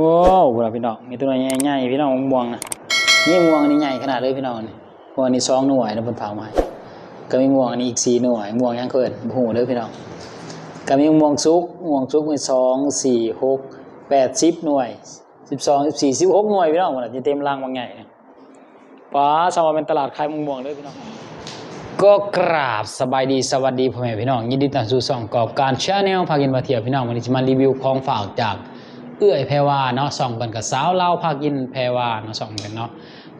ว้าวพี่น้องมีตัวใหญ่ๆพี่น้องม่วงนะนี่ม่วงอันนี้ใหญ่ขนาดเลยพี่น้องนี่ม่วงอันนี้สองหน่วยนะเพิ่นฝากมาให้ก็มีม่วงอันนี้อีกสี่หน่วยม่วงยังเกินบ่ฮู้เด้อพี่น้องก็มีม่วงสุกม่วงสุกมีสองสี่หกแปดสิบหน่วยสิบสองสิบสี่สิบหกหน่วยพี่น้องพุ่นน่ะจะเต็มรังบางใหญ่ป้าสมว่าเป็นตลาดขายม่วงๆเด้อพี่น้องก็กราบสบายดีสวัสดีพ่อแม่พี่น้องยินดีต้อนรับสู่ช่องกอบการชาแนลพากินมาเที่ยวพี่น้องวันนี้จะมารีวิวของฝากจาก เอื้อยแพรวาเนาะส่องกันกับสาวเล่าวพากินแพรวาเนาะส่องกันเนาะ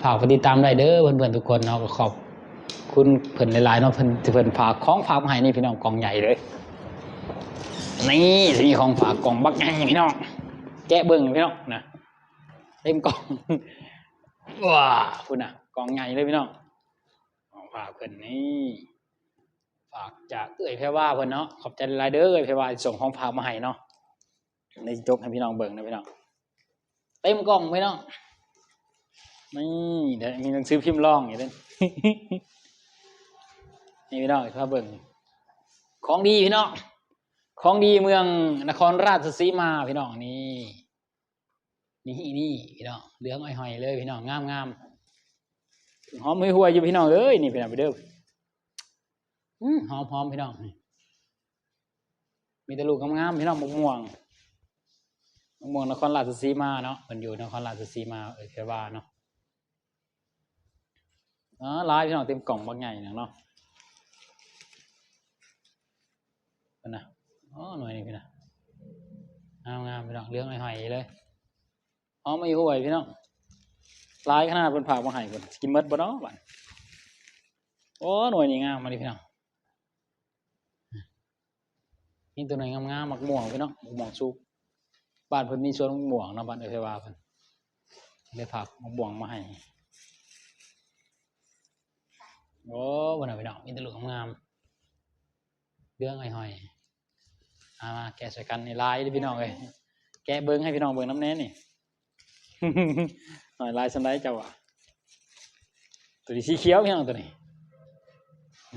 ฝากปติดตามได้เด้อเพื่อนๆทุกคนเนาะก็ขอบคุณเพิ่นหลายๆเนาะเพิ่นที่เพิ่นฝากของฝากมาให้นี่พี่น้องกองใหญ่เลย นี่จะมีของฝากกล่องบักใหญ่พี่น้องแกะเบิ่งพี่น้องนะเต็มกล่องว้าคุณน่ะกล่องใหญ่เลยพี่น้องของฝากเพิ่นนี่ฝากจากเอื้อยแพรว่าเพิ่นเนาะขอบใจหลายเด้อเอื้อยแพรว่าส่งของฝากมาให้เนาะ ในจกให้พี่น้องเบิ่งนะพี่น้องเต็มกล่องพี่น้องนี่เดี๋ยวมีหนังสือพิมพ์ร่องอยู่เด้นี่พี่น้องครับเบิ่งของดีพี่น้องของดีเมืองนครราชสีมาพี่น้องนี่นี่นี่พี่น้องเหลืองอ้อยๆเลยพี่น้องงามงามๆหอมมือหัวอยู่พี่น้องเอ้ยนี่พี่น้องไปเด้อหอมหอมพี่น้องมีแต่ลูกงามๆพี่น้องมะม่วง มะม่วงนครราชสีมาเนาะมันอยู่นครราชสีมาเออแค่ว่าเนาะอ๋อลายพี่น้องเต็มกล่องบางใหญ่เนาะนั่นนะอ๋อหน่วยนี่พี่นะงามงามๆพี่น้องเลี้ยงหอยเลยหอมมือหัวยพี่น้องลายขนาดเพิ่นผากมาให้เพิ่นกินมดบ่เนาะบัดโอ้หน่วยนี่งามมาดิพี่น้องนี่ตัวหน่วยงามๆมักม่วงพี่น้องมักม่วงสุก บ้านเพิ่นมีสวนมักม่วงนะบ้านเอ้ยว่าเพิ่นเลยผากมักม่วงมาให้โอ้บ่น่ะพี่น้องมีแต่ลูกงามเรื่องไอ้หอยอามาแกะใส่กันนี่ลายเด้พี่น้องเอ้ยแกะเบิ่งให้พี่น้องเบิ่งน้ำแน่นี่หน่อยลายสันได้เจ้าอะตัวนี้สีเขียวพี่น้องตัวนี้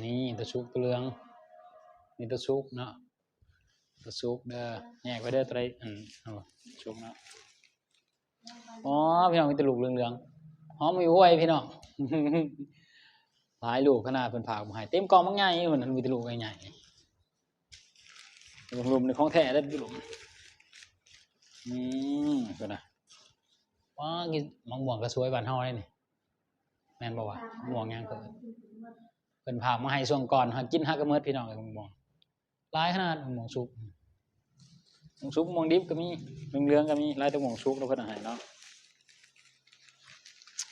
นี่ตัวชุกตัวเหลืองนี่ตัวชุกเนาะ ตัวชุกเด้อแยกไว้เด้อตัวใดอันเอาชุกเนาะอ๋อพี่น้องมีตัวลูกเหลืองๆหอมมีไว้พี่น้องหลายลูกขนาดเป็นผากมาให้เต็มกล่องมังใหญ่เหมือนมันมีตัวลูกใหญ่ๆรวมๆในของแท้ได้อพี่ลุมอืมก็นะว้ากินมังม่วงก็สวยบานเฮาเลยนี่แม่นบ่วะมะม่วงยังเพิ่นเพิ่นพากมาให้ช่วงก่อนหากินฮักกะเมิดพี่น้องเอ้ยมังม่วงห ลายขนาดมังม่วงสุกมังม่วงสุกมังดิบก็มีเหลืองๆก็มีลายแต่มังม่วงสุกแล้วเพิ่นเอาให้เนาะ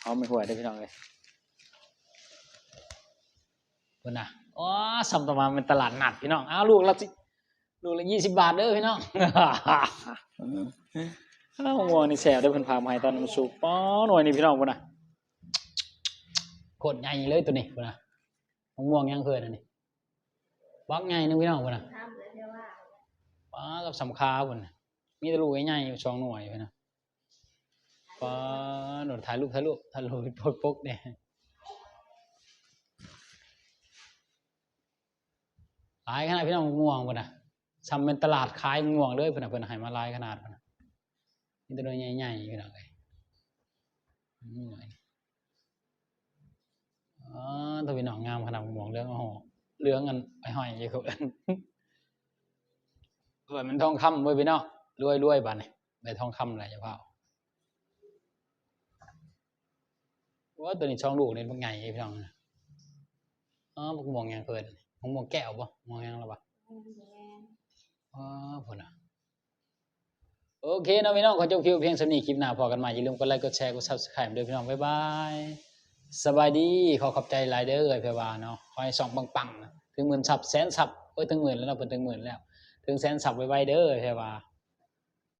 เอาไม่ห่วยได้พี่น้องเอ้ยเพิ่นน่ะอ๋อสำตมาเป็นตลาดนัดพี่น้องอ้าวลูกละสิลูกละ20บาทเด้อพี่น้องอ้าวงัวนี่แสบได้เพิ่นพามาให้ตอนมันสุกป้อหน่วยนี่พี่น้องพุ่นน่ะโคตรใหญ่เลยตัวนี้พุ่นน่ะมะม่วงยังเพิ่นอันนี้บักใหญ่นึงพี่น้องพุ่นน่ะ ป้ากับสำคาพุ่นมีต่ลูกใหญ่ๆอยู่สองหน่วยพุ่นะป้าหนูถ่ายรูปถ่ายรูปถ่ายรูปปกๆเนี่ยหลายขนาดพี่น้องมะม่วงพุ่นน่ะทำเป็นตลาดขายมะม่วงเลยพุ่นน่ะเพิ่นให้มาลายขนาดปนน่ะนี่ตัวใหญ่ๆพี่น้องเอ้ยนี่หน่อยอ๋อตัวพี่น้องงามขนาดหมวงเรื่องโอ้โหเรื่องกันไปห้อยอยู่เขา เอิ้นรวยมันทองคำเว้ยพี่น้องรวยรวยๆบาดนี่ได้ทองคำอะไรจะเปล่าว่าตัวนี้ช่องลูกนี่มันไงพี่น้องอ๋อพวกมวงยังเพิ่นพวกมวงแก้วปะมวงยังหรอปะอ๋อพุ่นอะโอเคนะพี่น้องขอจบคลิปเพียงสำนีคลิปหน้าพอกันใหม่อย่าลืมกดไลค์กดแชร์กด subscribe ด้วยพี่น้องบ๊ายบายสบายดีขอขอบใจหลายเด้อเอ้ยเพื่อว่าเนาะขอให้ส่องปังๆนะถึงหมื่นซับแสนซับเอ้ยถึงหมื่นแล้วเนาะเพิ่นถึงหมื่นแล้ว ถึงแสนสับไวๆเด้อเอ้ยเพื่อว่า